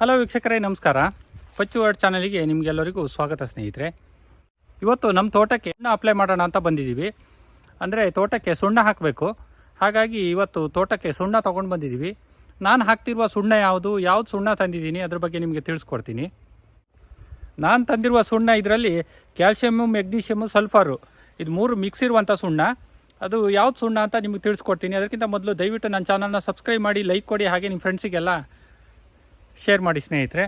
Hello ವೀಕ್ಷಕರೇ, ನಮಸ್ಕಾರ. ಪಚ್ಚು word ಚಾನಲಿಗೆ ನಿಮಗೆಲ್ಲರಿಗೂ ಸ್ವಾಗತ ಸ್ನೇಹಿತರೆ. ಇವತ್ತು ನಮ್ಮ ತೋಟಕ್ಕೆ ಸುಣ್ಣ ಅಪ್ಲೈ ಮಾಡೋಣ ಅಂತ ಬಂದಿದ್ದೀವಿ ಅಂದರೆ ತೋಟಕ್ಕೆ ಸುಣ್ಣ ಹಾಕಬೇಕು. ಹಾಗಾಗಿ ಇವತ್ತು ತೋಟಕ್ಕೆ ಸುಣ್ಣ ತೊಗೊಂಡು ಬಂದಿದ್ದೀವಿ ನಾನು ಹಾಕ್ತಿರುವ ಸುಣ್ಣ ಯಾವುದು, ಯಾವ್ದು ಸುಣ್ಣ ತಂದಿದ್ದೀನಿ ಅದ್ರ ಬಗ್ಗೆ ನಿಮಗೆ ತಿಳಿಸ್ಕೊಡ್ತೀನಿ. ನಾನು ತಂದಿರುವ ಸುಣ್ಣ ಇದರಲ್ಲಿ ಕ್ಯಾಲ್ಶಿಯಮ್ಮು ಮೆಗ್ನೀಷಿಯಮ್ಮು ಸಲ್ಫರು. ಇದು ಮೂರು ಮಿಕ್ಸ್ ಇರುವಂಥ ಸುಣ್ಣ. ಅದು ಯಾವ್ದು ಸುಣ್ಣ ಅಂತ ನಿಮಗೆ ತಿಳಿಸ್ಕೊಡ್ತೀನಿ. ಅದಕ್ಕಿಂತ ಮೊದಲು ದಯವಿಟ್ಟು ನನ್ನ ಚಾನಲ್ನ ಸಬ್ಸ್ಕ್ರೈಬ್ ಮಾಡಿ ಲೈಕ್ ಕೊಡಿ. ಹಾಗೆ ನಿಮ್ಮ ಫ್ರೆಂಡ್ಸಿಗೆಲ್ಲ ಶೇರ್ ಮಾಡಿ ಸ್ನೇಹಿತರೆ.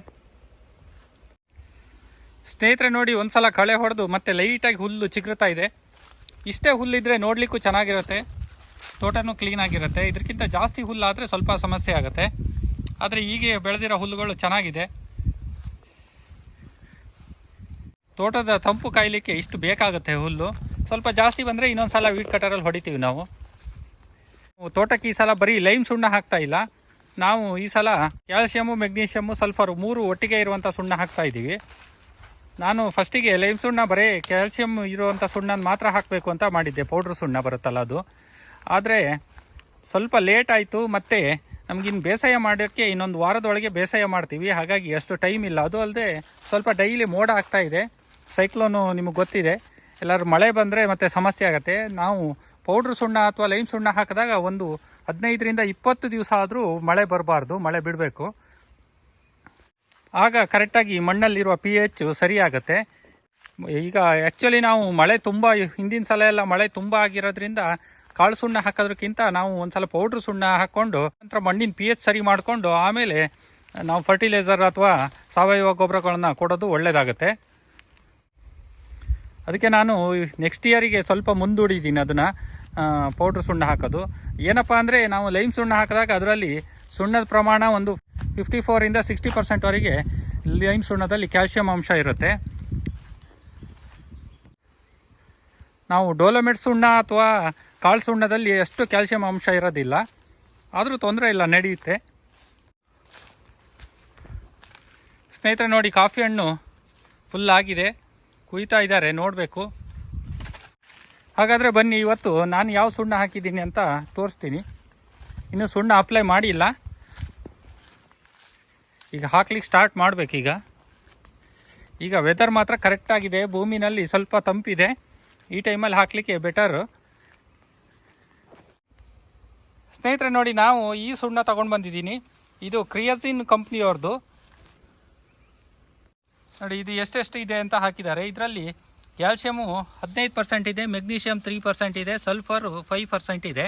ಸ್ನೇಹಿತರೆ, ನೋಡಿ ಒಂದ್ಸಲ ಕಳೆ ಹೊಡೆದು ಮತ್ತೆ ಲೈಟಾಗಿ ಹುಲ್ಲು ಚಿಗುರ್ತಾ ಇದೆ. ಇಷ್ಟೇ ಹುಲ್ಲಿದ್ರೆ ನೋಡಲಿಕ್ಕೂ ಚೆನ್ನಾಗಿರುತ್ತೆ. ತೋಟನೂ ಕ್ಲೀನಾಗಿರುತ್ತೆ ಇದಕ್ಕಿಂತ ಜಾಸ್ತಿ ಹುಲ್ಲಾದರೆ ಸ್ವಲ್ಪ ಸಮಸ್ಯೆ ಆಗುತ್ತೆ. ಆದರೆ ಹೀಗೆ ಬೆಳೆದಿರೋ ಹುಲ್ಲುಗಳು ಚೆನ್ನಾಗಿದೆ. ತೋಟದ ತಂಪು ಕಾಯಲಿಕ್ಕೆ ಇಷ್ಟು ಬೇಕಾಗುತ್ತೆ ಹುಲ್ಲು. ಸ್ವಲ್ಪ ಜಾಸ್ತಿ ಬಂದರೆ ಇನ್ನೊಂದು ಸಲ ವೀಡ್ ಕಟರಲ್ಲಿ ಹೊಡಿತೀವಿ ನಾವು. ತೋಟಕ್ಕೆ ಈ ಸಲ ಬರೀ ಲೈಮ್ ಸುಣ್ಣ ಹಾಕ್ತಾ ಇಲ್ಲ. ನಾವು ಈ ಸಲ ಕ್ಯಾಲ್ಸಿಯಮ್ಮು ಮೆಗ್ನೀಷಿಯಮ್ಮು ಸಲ್ಫರು ಮೂರು ಒಟ್ಟಿಗೆ ಇರುವಂಥ ಸುಣ್ಣ ಹಾಕ್ತಾ ಇದ್ದೀವಿ. ನಾನು ಫಸ್ಟಿಗೆ ಲೈಮ್ ಸುಣ್ಣ, ಬರೀ ಕ್ಯಾಲ್ಸಿಯಮ್ ಇರುವಂಥ ಸುಣ್ಣನ ಮಾತ್ರ ಹಾಕಬೇಕು ಅಂತ ಮಾಡಿದ್ದೆ. ಪೌಡ್ರ್ ಸುಣ್ಣ ಬರುತ್ತಲ್ಲ ಅದು. ಆದರೆ ಸ್ವಲ್ಪ ಲೇಟ್ ಆಯಿತು, ಮತ್ತು ನಮಗಿನ್ನು ಬೇಸಾಯ ಮಾಡೋಕ್ಕೆ ಇನ್ನೊಂದು ವಾರದೊಳಗೆ ಬೇಸಾಯ ಮಾಡ್ತೀವಿ. ಹಾಗಾಗಿ ಅಷ್ಟು ಟೈಮ್ ಇಲ್ಲ. ಅದು ಅಲ್ಲದೆ ಸ್ವಲ್ಪ ಡೈಲಿ ಮೋಡ ಆಗ್ತಾ ಇದೆ. ಸೈಕ್ಲೋನು ನಿಮಗೆ ಗೊತ್ತಿದೆ. ಎಲ್ಲರೂ ಮಳೆ ಬಂದರೆ ಮತ್ತೆ ಸಮಸ್ಯೆ ಆಗುತ್ತೆ. ನಾವು ಪೌಡ್ರ್ ಸುಣ್ಣ ಅಥವಾ ಲೈಮ್ ಸುಣ್ಣ ಹಾಕಿದಾಗ ಒಂದು ಹದಿನೈದರಿಂದ ಇಪ್ಪತ್ತು ದಿವಸ ಆದರೂ ಮಳೆ ಬರಬಾರ್ದು, ಮಳೆ ಬಿಡಬೇಕು. ಆಗ ಕರೆಕ್ಟಾಗಿ ಮಣ್ಣಲ್ಲಿರುವ ಪಿ ಎಚ್ ಸರಿಯಾಗತ್ತೆ. ಈಗ ಆ್ಯಕ್ಚುಲಿ ನಾವು ಮಳೆ ತುಂಬ, ಹಿಂದಿನ ಸಲ ಎಲ್ಲ ಮಳೆ ತುಂಬ ಆಗಿರೋದ್ರಿಂದ ಕಾಳು ಸುಣ್ಣ ಹಾಕೋದ್ರಕ್ಕಿಂತ ನಾವು ಒಂದು ಸಲ ಪೌಡ್ರ್ ಸುಣ್ಣ ಹಾಕ್ಕೊಂಡು ನಂತರ ಮಣ್ಣಿನ ಪಿ ಎಚ್ ಸರಿ ಮಾಡಿಕೊಂಡು ಆಮೇಲೆ ನಾವು ಫರ್ಟಿಲೈಸರ್ ಅಥವಾ ಸಾವಯವ ಗೊಬ್ಬರಗಳನ್ನು ಕೊಡೋದು ಒಳ್ಳೆಯದಾಗುತ್ತೆ ಅದಕ್ಕೆ ನಾನು ನೆಕ್ಸ್ಟ್ ಇಯರಿಗೆ ಸ್ವಲ್ಪ ಮುಂದೂಡಿದ್ದೀನಿ ಅದನ್ನು. ಪೌಡ್ರ್ ಸುಣ್ಣ ಹಾಕೋದು. ಏನಪ್ಪ ಅಂದರೆ ನಾವು ಲೈಮ್ ಸುಣ್ಣ ಹಾಕಿದಾಗ ಅದರಲ್ಲಿ ಸುಣ್ಣದ ಪ್ರಮಾಣ ಒಂದು ಫಿಫ್ಟಿ ಫೋರಿಂದ ಸಿಕ್ಸ್ಟಿ ಪರ್ಸೆಂಟ್ವರೆಗೆ ಲೈಮ್ ಸುಣ್ಣದಲ್ಲಿ ಕ್ಯಾಲ್ಶಿಯಂ ಅಂಶ ಇರುತ್ತೆ. ನಾವು ಡೋಲಮೆಟ್ ಸುಣ್ಣ ಅಥವಾ ಕಾಳು ಸುಣ್ಣದಲ್ಲಿ ಅಷ್ಟು ಕ್ಯಾಲ್ಶಿಯಂ ಅಂಶ ಇರೋದಿಲ್ಲ. ಆದರೂ ತೊಂದರೆ ಇಲ್ಲ ನಡೆಯುತ್ತೆ ಸ್ನೇಹಿತರೆ ನೋಡಿ, ಕಾಫಿ ಹಣ್ಣು ಫುಲ್ ಆಗಿದೆ. ಕುಯ್ತಾ ಇದ್ದಾರೆ, ನೋಡಬೇಕು. ಹಾಗಾದರೆ ಬನ್ನಿ, ಇವತ್ತು ನಾನು ಯಾವ ಸುಣ್ಣ ಹಾಕಿದ್ದೀನಿ ಅಂತ ತೋರಿಸ್ತೀನಿ. ಇನ್ನು ಸುಣ್ಣ ಅಪ್ಲೈ ಮಾಡಿಲ್ಲ. ಈಗ ಹಾಕ್ಲಿಕ್ಕೆ ಸ್ಟಾರ್ಟ್ ಮಾಡಬೇಕೀಗ ಈಗ. ವೆದರ್ ಮಾತ್ರ ಕರೆಕ್ಟಾಗಿದೆ ಭೂಮಿನಲ್ಲಿ ಸ್ವಲ್ಪ ತಂಪಿದೆ. ಈ ಟೈಮಲ್ಲಿ ಹಾಕಲಿಕ್ಕೆ ಬೆಟರು ಸ್ನೇಹಿತರೆ, ನೋಡಿ, ನಾವು ಈ ಸುಣ್ಣ ತಗೊಂಡು ಬಂದಿದ್ದೀನಿ. ಇದು ಕ್ರಿಯಸಿನ್ ಕಂಪ್ನಿಯವ್ರದ್ದು ನೋಡಿ, ಇದು ಎಷ್ಟೆಷ್ಟು ಇದೆ ಅಂತ ಹಾಕಿದ್ದಾರೆ. ಇದರಲ್ಲಿ ಕ್ಯಾಲ್ಸಿಯಮು ಹದಿನೈದು ಪರ್ಸೆಂಟ್ ಇದೆ ಮೆಗ್ನೀಷಿಯಮ್ ತ್ರೀ ಪರ್ಸೆಂಟ್ ಇದೆ, ಸಲ್ಫರ್ ಫೈವ್ ಪರ್ಸೆಂಟ್ ಇದೆ.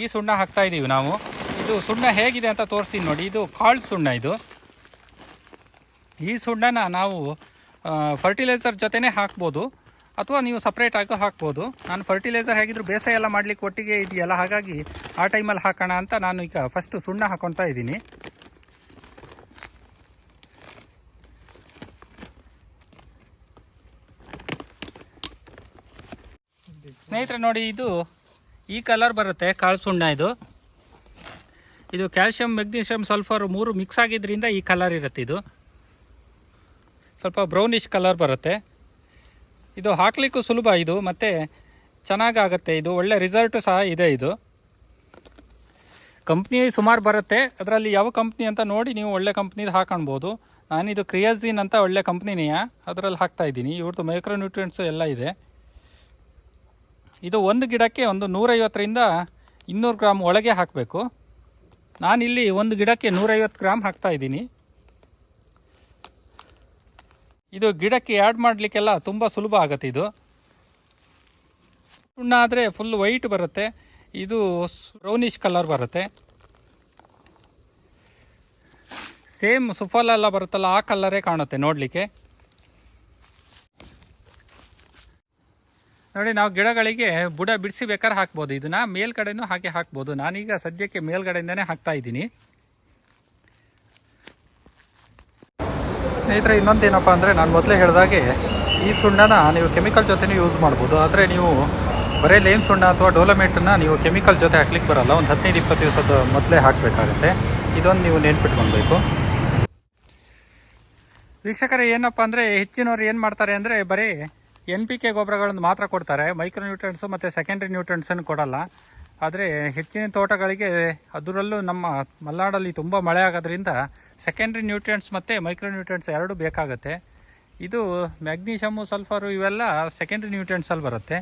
ಈ ಸುಣ್ಣ ಹಾಕ್ತಾ ಇದ್ದೀವಿ ನಾವು. ಇದು ಸುಣ್ಣ ಹೇಗಿದೆ ಅಂತ ತೋರಿಸ್ತೀನಿ ನೋಡಿ. ಇದು ಕಾಳು ಸುಣ್ಣ ಇದು. ಈ ಸುಣ್ಣನ ನಾವು ಫರ್ಟಿಲೈಸರ್ ಜೊತೆನೇ ಹಾಕ್ಬೋದು. ಅಥವಾ ನೀವು ಸಪ್ರೇಟಾಗಿ ಹಾಕ್ಬೋದು. ನಾನು ಫರ್ಟಿಲೈಸರ್ ಹೇಗಿದ್ರು ಬೇಸಾಯ ಎಲ್ಲ ಮಾಡಲಿಕ್ಕೆ ಒಟ್ಟಿಗೆ ಇದೆಯಲ್ಲ, ಹಾಗಾಗಿ ಆ ಟೈಮಲ್ಲಿ ಹಾಕೋಣ ಅಂತ ನಾನು ಈಗ ಫಸ್ಟು ಸುಣ್ಣ ಹಾಕೊತಾ ಇದ್ದೀನಿ. ಸ್ನೇಹಿತರೆ, ನೋಡಿ ಇದು ಈ ಕಲರ್ ಬರುತ್ತೆ, ಕಾಳು ಸುಣ್ಣ ಇದು. ಇದು ಕ್ಯಾಲ್ಶಿಯಂ ಮೆಗ್ನೀಷಿಯಂ ಸಲ್ಫರ್ ಮೂರು ಮಿಕ್ಸ್ ಆಗಿದ್ದರಿಂದ ಈ ಕಲರ್ ಇರುತ್ತೆ ಇದು. ಸ್ವಲ್ಪ ಬ್ರೌನಿಷ್ ಕಲರ್ ಬರುತ್ತೆ. ಇದು ಹಾಕ್ಲಿಕ್ಕೂ ಸುಲಭ ಇದು, ಮತ್ತು ಚೆನ್ನಾಗಾಗತ್ತೆ. ಇದು ಒಳ್ಳೆ ರಿಸಲ್ಟು ಸಹ ಇದೆ ಇದು. ಕಂಪ್ನಿ ಸುಮಾರು ಬರುತ್ತೆ. ಅದರಲ್ಲಿ ಯಾವ ಕಂಪ್ನಿ ಅಂತ ನೋಡಿ ನೀವು ಒಳ್ಳೆ ಕಂಪ್ನಿದು ಹಾಕೊಳ್ಬೋದು ನಾನಿದು ಕ್ರಿಯಾಜಿನ್ ಅಂತ ಒಳ್ಳೆ ಕಂಪ್ನಿನೆಯ ಅದರಲ್ಲಿ ಹಾಕ್ತಾ ಇದ್ದೀನಿ. ಇವ್ರದ್ದು ಮೈಕ್ರೋ ನ್ಯೂಟ್ರಿಯೆಂಟ್ಸು ಎಲ್ಲ ಇದೆ. ಇದು ಒಂದು ಗಿಡಕ್ಕೆ ಒಂದು ನೂರೈವತ್ತರಿಂದ ಇನ್ನೂರು ಗ್ರಾಮ್ ಒಳಗೆ ಹಾಕಬೇಕು. ನಾನಿಲ್ಲಿ ಒಂದು ಗಿಡಕ್ಕೆ ನೂರೈವತ್ತು ಗ್ರಾಮ್ ಹಾಕ್ತಾ ಇದ್ದೀನಿ. ಇದು ಗಿಡಕ್ಕೆ ಆ್ಯಡ್ ಮಾಡಲಿಕ್ಕೆಲ್ಲ ತುಂಬ ಸುಲಭ ಆಗುತ್ತೆ ಇದು. ಸುಣ್ಣ ಆದರೆ ಫುಲ್ ವೈಟ್ ಬರುತ್ತೆ. ಇದು ಬ್ರೌನಿಶ್ ಕಲರ್ ಬರುತ್ತೆ. ಸೇಮ್ ಸುಫಲ ಎಲ್ಲ ಬರುತ್ತಲ್ಲ, ಆ ಕಲ್ಲರೇ ಕಾಣುತ್ತೆ ನೋಡಲಿಕ್ಕೆ. ನೋಡಿ, ನಾವು ಗಿಡಗಳಿಗೆ ಬುಡ ಬಿಡಿಸಿ ಬೇಕಾದ್ರೆ ಹಾಕ್ಬೋದು. ಇದನ್ನ ಮೇಲ್ಗಡೆನೂ ಹಾಗೆ ಹಾಕ್ಬೋದು. ನಾನೀಗ ಸದ್ಯಕ್ಕೆ ಮೇಲ್ಗಡೆಯಿಂದನೇ ಹಾಕ್ತಾ ಇದ್ದೀನಿ. ಸ್ನೇಹಿತರೆ, ಇನ್ನೊಂದೇನಪ್ಪ ಅಂದರೆ ನಾನು ಮೊದಲೇ ಹೇಳಿದಾಗೆ ಈ ಸುಣ್ಣನ ನೀವು ಕೆಮಿಕಲ್ ಜೊತೆನೂ ಯೂಸ್ ಮಾಡ್ಬೋದು. ಆದರೆ ನೀವು ಬರೀ ಲೇಮ್ ಸುಣ್ಣ ಅಥವಾ ಡೋಲಮೇಟನ್ನ ನೀವು ಕೆಮಿಕಲ್ ಜೊತೆ ಹಾಕ್ಲಿಕ್ಕೆ ಬರಲ್ಲ. ಒಂದು ಹದಿನೈದು, ಇಪ್ಪತ್ತು ದಿವಸದ ಮೊದಲೇ ಹಾಕಬೇಕಾಗುತ್ತೆ. ಇದೊಂದು ನೀವು ನೆನ್ಪಿಟ್ಕೊಳ್ಬೇಕು. ವೀಕ್ಷಕರೇ, ಏನಪ್ಪ ಅಂದರೆ ಹೆಚ್ಚಿನವ್ರು ಏನು ಮಾಡ್ತಾರೆ ಅಂದರೆ ಬರೀ ಎನ್ ಪಿ ಕೆ ಗೊಬ್ಬರಗಳನ್ನು ಮಾತ್ರ ಕೊಡ್ತಾರೆ. ಮೈಕ್ರೋ ನ್ಯೂಟ್ರೆಂಟ್ಸು ಮತ್ತು ಸೆಕೆಂಡ್ರಿ ನ್ಯೂಟ್ರೆಂಟ್ಸನ್ನು ಕೊಡಲ್ಲ. ಆದರೆ ಹೆಚ್ಚಿನ ತೋಟಗಳಿಗೆ ಅದರಲ್ಲೂ ನಮ್ಮ ಮಲೆನಾಡಲ್ಲಿ ತುಂಬ ಮಳೆ ಆಗೋದ್ರಿಂದ ಸೆಕೆಂಡ್ರಿ ನ್ಯೂಟ್ರಿಯೆಂಟ್ಸ್ ಮತ್ತು ಮೈಕ್ರೋ ನ್ಯೂಟ್ರಿಯೆಂಟ್ಸ್ ಎರಡೂ ಬೇಕಾಗುತ್ತೆ. ಇದು ಮ್ಯಾಗ್ನೀಷಿಯಮು ಸಲ್ಫರು ಇವೆಲ್ಲ ಸೆಕೆಂಡ್ರಿ ನ್ಯೂಟ್ರೆಂಟ್ಸಲ್ಲಿ ಬರುತ್ತೆ.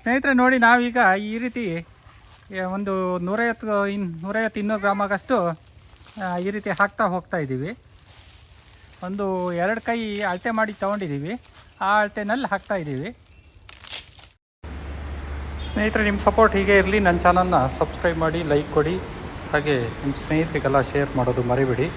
ಸ್ನೇಹಿತರೆ, ನೋಡಿ ನಾವೀಗ ಈ ರೀತಿ ಒಂದು ನೂರೈವತ್ತು ಇನ್ ನೂರೈವತ್ತು ಇನ್ನೂರು ಗ್ರಾಮಾಗಷ್ಟು ಈ ರೀತಿ ಹಾಕ್ತಾ ಹೋಗ್ತಾ ಇದ್ದೀವಿ. ಒಂದು ಎರಡು ಕೈ ಅಳತೆ ಮಾಡಿ ತೊಗೊಂಡಿದ್ದೀವಿ. ಆ ಅಳತೆನಲ್ಲಿ ಹಾಕ್ತಾ ಇದ್ದೀವಿ. ಸ್ನೇಹಿತರೆ, ನಿಮ್ಮ ಸಪೋರ್ಟ್ ಹೀಗೆ ಇರಲಿ. ನನ್ನ ಚಾನಲ್ನ ಸಬ್ಸ್ಕ್ರೈಬ್ ಮಾಡಿ ಲೈಕ್ ಕೊಡಿ. ಹಾಗೆ ನಿಮ್ಮ ಸ್ನೇಹಿತರಿಗೆಲ್ಲ ಶೇರ್ ಮಾಡೋದು ಮರಿಬೇಡಿ.